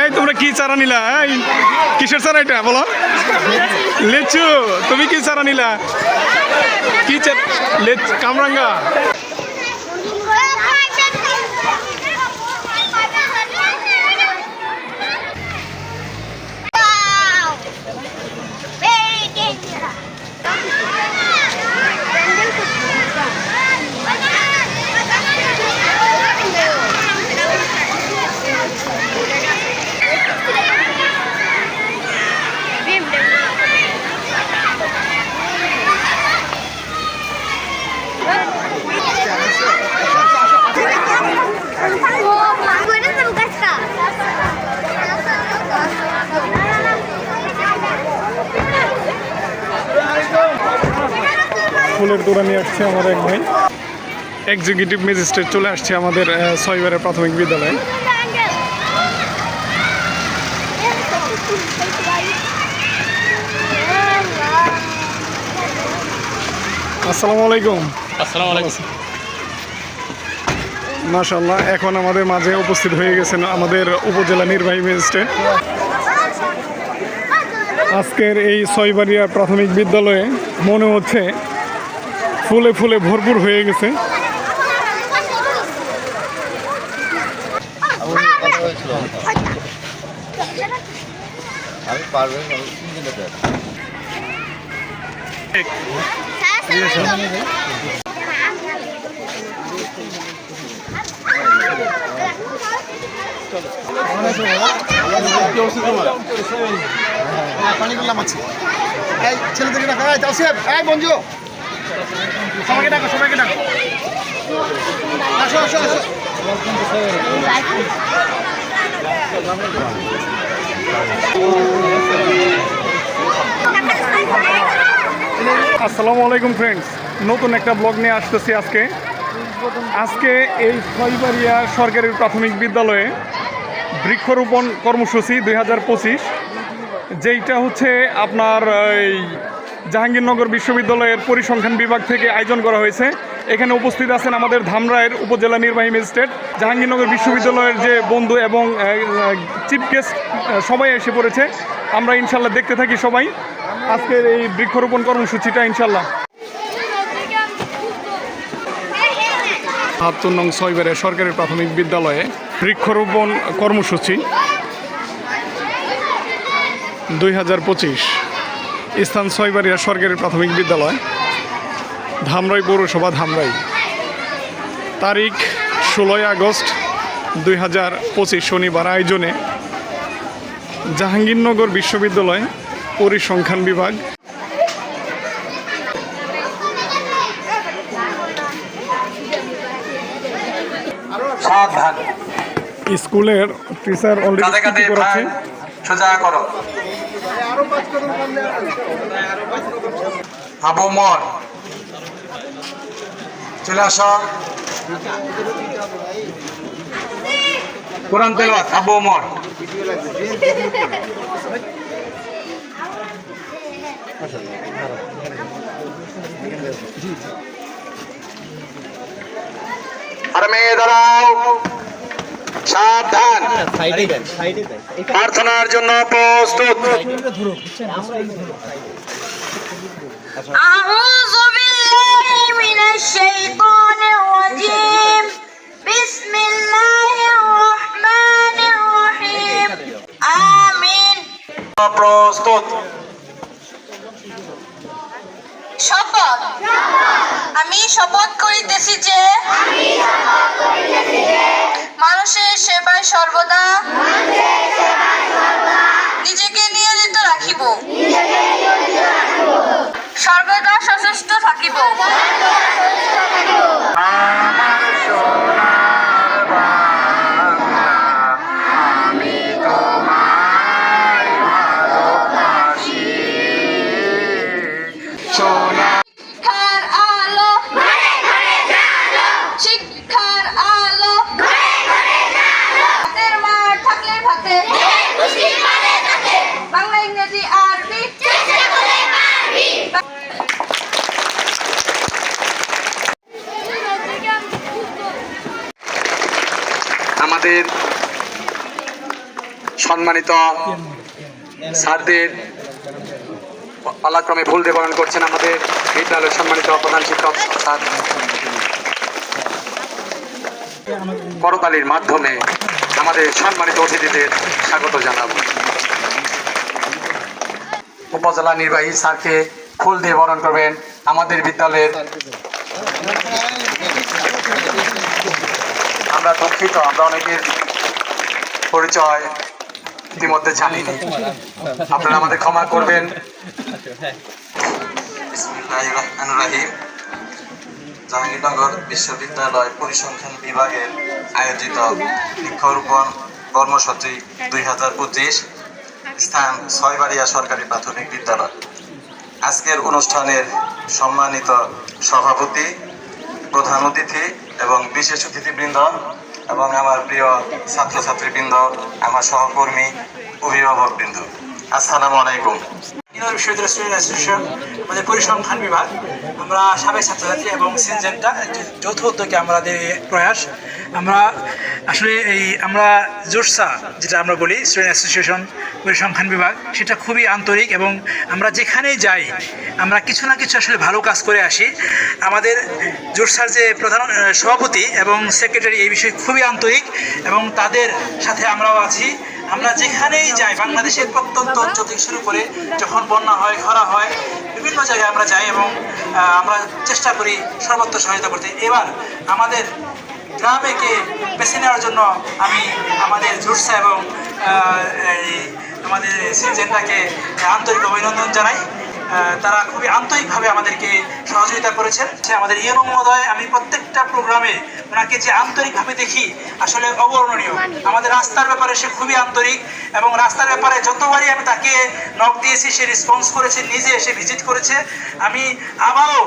এই, তোমরা কি চারা নিলা? এই, কিসের চারা এটা? বলো। লিচু, তুমি কি চারা নিলা? কি কামরাঙ্গা। ফুলের তোড়া নিয়ে আসছে আমার এক ভাই। এক্সিকিউটিভ ম্যাজিস্ট্রেট চলে আসছে আমাদের ছয়বারের প্রাথমিক বিদ্যালয়ে। আসসালামু আলাইকুম। আসসালামু আলাইকুম। মাশাল্লাহ এখন আমাদের মাঝে উপস্থিত হয়ে গেছেন আমাদের উপজেলা নির্বাহী ম্যাজিস্ট্রেট। আজকের এই ছয়বাড়িয়া প্রাথমিক বিদ্যালয়ে মনে হচ্ছে ফুলে ফুলে ভরপুর হয়ে গেছে। দিনে করলাম আছে। এই ছেলেদেরকে তাসিফ এই বঞ্জু সবাইকে ডাকো সবাইকে ডাকো। আসো আসো আসো। আসসালামু আলাইকুম ফ্রেন্ডস নতুন একটা ব্লগ নিয়ে আসতেছি আজকে। আজকে এই ছয়বাড়িয়া সরকারি প্রাথমিক বিদ্যালয়ে বৃক্ষরোপণ কর্মসূচি দুই হাজার পঁচিশ, যেইটা হচ্ছে আপনার এই জাহাঙ্গীরনগর বিশ্ববিদ্যালয়ের পরিসংখ্যান বিভাগ থেকে আয়োজন করা হয়েছে। এখানে উপস্থিত আছেন আমাদের ধামরায়ের উপজেলা নির্বাহী ম্যাজিস্ট্রেট। জাহাঙ্গীরনগর বিশ্ববিদ্যালয়ের যে বন্ধু এবং চিফ গেস্ট সবাই এসে পড়েছে। আমরা ইনশাল্লাহ দেখতে থাকি সবাই। আজকের এই বৃক্ষরোপণ কর্মসূচিটা ইনশাল্লাহ। বাহাত্তর নং ছয়বারে সরকারি প্রাথমিক বিদ্যালয়ে বৃক্ষরোপণ কর্মসূচি। দুই হাজার পঁচিশ স্থান ছয়বাড়িয়া সরকারি প্রাথমিক বিদ্যালয় ধামরাই পৌরসভা ধামরাই। তারিখ ষোলোই আগস্ট দুই হাজার পঁচিশ শনিবার আয়োজনে জাহাঙ্গীরনগর বিশ্ববিদ্যালয় পরিসংখ্যান বিভাগ। স্কুলের টিচার অলরেডি ভাই সোজা করো। আবু মর। চলে আসো। কোরআন তেলাওয়াত আবু মর। আর মেয়ে দাঁড়াও। সাবধান প্রার্থনার জন্য প্রস্তুত أعوذ بالله من الشيطان الرجيم بسم الله الرحمن الرحيم آمين প্রস্তুত শপথ আমি শপথ করিতেছি যে মানুষের সেবায় সর্বদা। নিজেকে নিয়োজিত রাখিব। সর্বদা সচেষ্ট থাকিব। আমাদের সম্মানিত স্যারদের পালাক্রমে ভুল দেবরণ করছেন আমাদের বিদ্যালয়ের সম্মানিত প্রধান শিক্ষক স্যার। করতালির মাধ্যমে আমাদের সম্মানিত অতিথিদের স্বাগত জানাব। উপজেলা নির্বাহী স্যারকে ফুল দিয়ে বরণ করবেন আমাদের বিদ্যালয়ের দুঃখিত, আমরা অনেকের পরিচয় ইতিমধ্যে জানিনি। আপনারা আমাদের ক্ষমা করবেন। জাহাঙ্গীরনগর বিশ্ববিদ্যালয় পরিসংখ্যান বিভাগের আয়োজিত বৃক্ষরোপণ কর্মসূচি দুই হাজার পঁচিশ, স্থান ছয়বাড়িয়া সরকারি প্রাথমিক বিদ্যালয়। আজকের অনুষ্ঠানের সম্মানিত সভাপতি, প্রধান অতিথি এবং বিশেষ অতিথিবৃন্দ এবং আমার প্রিয় ছাত্রছাত্রীবৃন্দ, আমার সহকর্মী, অভিভাবকবৃন্দ। আসসালামু আলাইকুম। বিশ্ববিদ্যালয় স্টুডেন্ট অ্যাসোসিয়েশন আমাদের পরিসংখ্যান বিভাগ আমরা সাবেক ছাত্রছাত্রী এবং সিনজেন্টা যৌথ উদ্যোগে আমাদের প্রয়াস, আমরা আসলে এই, আমরা জোরসা, যেটা আমরা বলি স্টুডেন্ট অ্যাসোসিয়েশন পরিসংখ্যান বিভাগ, সেটা খুবই আন্তরিক এবং আমরা যেখানেই যাই, আমরা কিছু না কিছু আসলে ভালো কাজ করে আসি। আমাদের জোরসার যে প্রধান সভাপতি এবং সেক্রেটারি এই বিষয়ে খুবই আন্তরিক এবং তাদের সাথে আমরাও আছি। আমরা যেখানেই যাই, বাংলাদেশের প্রত্যন্ত অঞ্চল থেকে শুরু করে যখন বন্যা হয়, খরা হয় বিভিন্ন জায়গায় আমরা যাই এবং আমরা চেষ্টা করি সর্বত্র সহায়তা করতে। এবার আমাদের গ্রামেকে বেছে নেওয়ার জন্য আমি আমাদের জুটসা এবং আমাদের সিজেন্টাকে আন্তরিক অভিনন্দন জানাই। তারা খুবই আন্তরিকভাবে আমাদেরকে সহযোগিতা করেছেন। সে আমাদের ইয়েনো মহোদয় আমি প্রত্যেকটা প্রোগ্রামে ওনাকে যে আন্তরিকভাবে দেখি আসলে অবর্ণনীয়। আমাদের রাস্তার ব্যাপারে সে খুবই আন্তরিক এবং রাস্তার ব্যাপারে যতবারই আমি তাকে নক দিয়েছি সে রেসপন্স করেছে নিজে এসে ভিজিট করেছে। আমি আবারও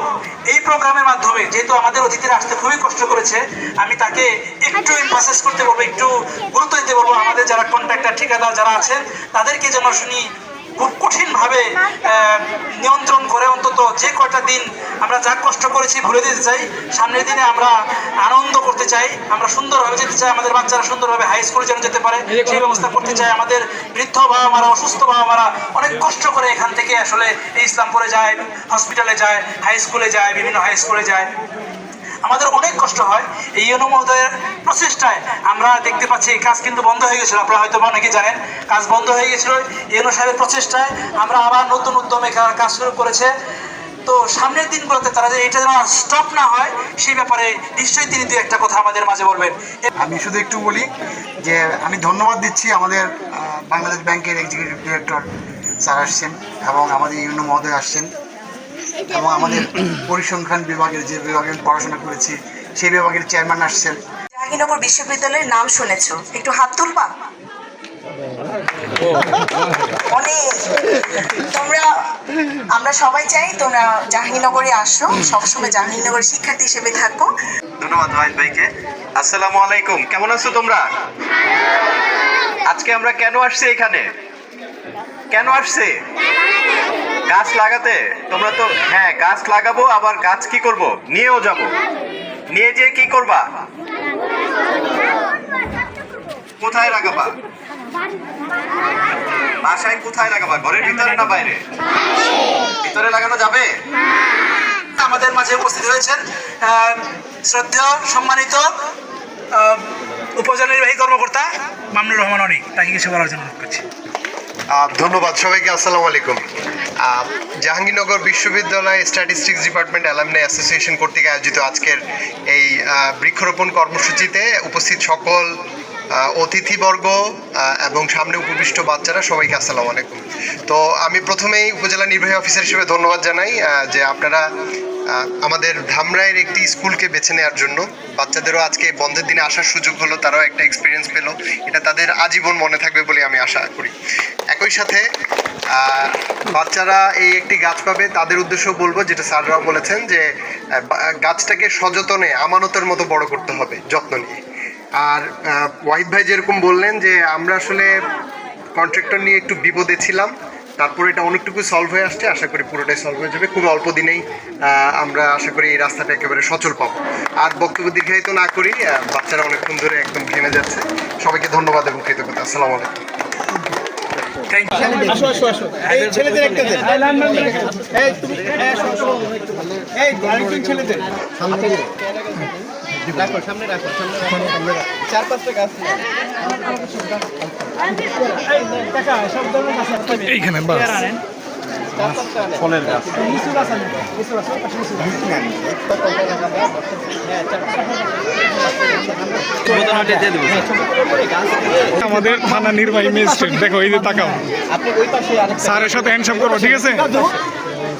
এই প্রোগ্রামের মাধ্যমে যেহেতু আমাদের অতিথিরা আসতে খুবই কষ্ট করেছে আমি তাকে একটু এমফাসাইজ করতে বলব একটু গুরুত্ব দিতে বলব। আমাদের যারা কন্ট্রাক্টর ঠিকাদার যারা আছেন তাদেরকে যেন শুনি খুব কঠিনভাবে নিয়ন্ত্রণ করে অন্তত যে কয়টা দিন আমরা যা কষ্ট করেছি ভুলে দিতে চাই সামনের দিনে আমরা আনন্দ করতে চাই আমরা সুন্দরভাবে যেতে চাই আমাদের বাচ্চারা সুন্দরভাবে হাই স্কুলে যেন যেতে পারে সেই ব্যবস্থা করতে চাই। আমাদের বৃদ্ধ বাবা মারা অসুস্থ বাবা মারা অনেক কষ্ট করে এখান থেকে আসলে এই ইসলামপুরে যায় হসপিটালে যায় হাই স্কুলে যায় বিভিন্ন হাই স্কুলে যায়। আমাদের অনেক কষ্ট হয় এই ইউনো মহোদয়ের প্রচেষ্টায়। আমরা দেখতে পাচ্ছি এই কাজ কিন্তু বন্ধ হয়ে গেছিল। আপনারা হয়তো অনেকে জানেন, কাজ বন্ধ হয়ে গেছিল ইউনো সাহেবের প্রচেষ্টায়। আমরা আবার নতুন উদ্যমে কাজ শুরু করেছে। তো সামনের দিনগুলোতে তারা যে এটা যেন স্টপ না হয় সেই ব্যাপারে নিশ্চয়ই তিনি দু একটা কথা আমাদের মাঝে বলবেন। আমি শুধু একটু বলি যে আমি ধন্যবাদ দিচ্ছি আমাদের বাংলাদেশ ব্যাংকের এক্সিকিউটিভ ডিরেক্টর স্যার আসছেন এবং আমাদের ইউনো মহোদয় আসছেন। এবং আমাদের পরিসংখ্যান বিভাগের যে বিভাগে পড়াশোনা করেছি সেই বিভাগের চেয়ারম্যান আসছেন। জাহাঙ্গীরনগর বিশ্ববিদ্যালয়ের নাম শুনেছো। একটু হাত তুলবা? অনেক। তোমরা আমরা সবাই চাই তোমরা জাহাঙ্গীরনগরে আসো। সবসময় জাহাঙ্গীরনগরের শিক্ষার্থী হিসেবে থাকো। ধন্যবাদ ওয়াহিদ ভাইকে। আসসালামু আলাইকুম। কেমন আছো তোমরা? আজকে আমরা কেন আসছি এখানে? কেন আসছে? গাছ লাগাতে? তোমরা তো হ্যাঁ গাছ লাগাবো, আবার গাছ কি করব? নিয়েও যাব। নিয়ে যেয়ে কি করবা? কোথায় লাগাবা? বাসায় কোথায় লাগাবা? ঘরের ভিতরে না বাইরে? ভিতরে লাগানো যাবে? আমাদের মাঝে উপস্থিত হয়েছেন শ্রদ্ধেয়, সম্মানিত উপজেলা নির্বাহী কর্মকর্তা মামনুর রহমান অনিক তাকে কিছু বলার জন্য করছি। ধন্যবাদ সবাইকে, আসসালামু আলাইকুম। জাহাঙ্গীরনগর বিশ্ববিদ্যালয় স্ট্যাটিস্টিক্স ডিপার্টমেন্ট অ্যালামনাই অ্যাসোসিয়েশন কর্তৃক আয়োজিত আজকের এই বৃক্ষরোপণ কর্মসূচিতে উপস্থিত সকল অতিথিবর্গ এবং সামনে উপবিষ্ট বাচ্চারা, সবাইকে আসসালামু আলাইকুম। তো আমি প্রথমেই উপজেলা নির্বাহী অফিসার হিসেবে ধন্যবাদ জানাই যে আপনারা আমাদের ধামরাইয়ের একটি স্কুলকে বেছে নেওয়ার জন্য। বাচ্চাদেরও আজকে বন্ধের দিনে আসার সুযোগ হলো, তারাও একটা এক্সপিরিয়েন্স পেল। এটা তাদের আজীবন মনে থাকবে বলে আমি আশা করি। একই সাথে বাচ্চারা এই একটি গাছ পাবে, তাদের উদ্দেশ্য বলব, যেটা স্যাররাও বলেছেন যে গাছটাকে সযতনে, আমানতের মতো বড় করতে হবে, যত্ন নিয়ে। আর ওয়াহিদ ভাই যেরকম বললেন যে, আমরা আসলে কন্ট্রাক্টর নিয়ে একটু বিপদে ছিলাম তারপরে এটা অনেকটুকু সলভ হয়ে আসছে আশা করি পুরোটাই সলভ হয়ে যাবে। খুব অল্প দিনেই আমরা আশা করি এই রাস্তাটা একেবারে সচল পাবো। আর বক্তব্য দীর্ঘায়িত না করি বাচ্চারা অনেকক্ষণ ধরে একদম ঘেমে যাচ্ছে। সবাইকে ধন্যবাদ এবং কৃতজ্ঞতা। আসসালামু আলাইকুম। এইখানে বাস। ফলের গাছ। আমাদের থানা নির্বাহী ম্যাজিস্ট্রেট দেখো এই যে তাকাও। স্যারের সাথে হ্যান্ডসাপ করব ঠিক আছে?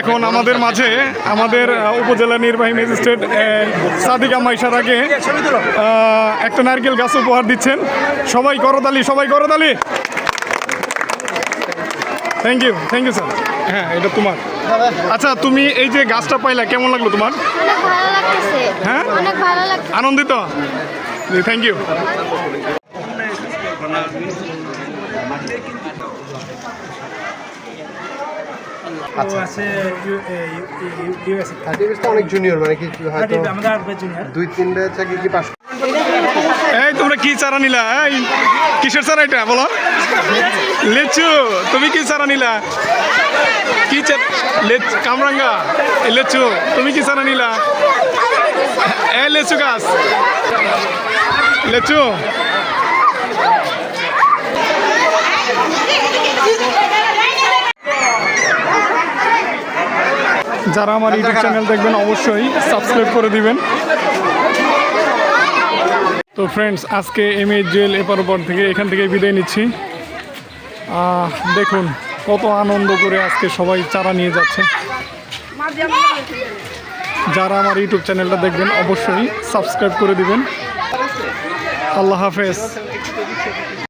এখন আমাদের মাঝে আমাদের উপজেলা নির্বাহী ম্যাজিস্ট্রেট সাদিকা মাইশার আগে একটা নারকেল গাছ উপহার দিচ্ছেন। সবাই করতালি সবাই করতালি। Thank you thank you sir হ্যাঁ এটা তোমার। আচ্ছা তুমি এই যে গাছটা পাইলা কেমন লাগল তোমার? অনেক ভালো লাগতেছে। হ্যাঁ? অনেক ভালো লাগছে আনন্দিত? থ্যাংক ইউ অনেক জুনিয়র মানে কি হয়তো আমাদের জুনিয়র দুই তিনটা কি পাস এই তোমরা কি চারা নিলা? এই কিসের চারা এটা? বলো। লেচু তুমি কি চারা নিলা? কি কামরাঙ্গা। লেচু তুমি কি চারা নিলা? এই লেচু গাছ। লেচু। যারা আমার ইউটিউব চ্যানেল দেখবেন অবশ্যই সাবস্ক্রাইব করে দিবেন। তো ফ্রেন্ডস আজকে এম এ জুয়েল এপার ওপার থেকে এখান থেকে বিদায় নিচ্ছি। দেখুন কত আনন্দ করে আজকে সবাই চারা নিয়ে যাচ্ছে। যারা আমার ইউটিউব চ্যানেলটা দেখবেন অবশ্যই সাবস্ক্রাইব করে দিবেন। আল্লাহ হাফেজ।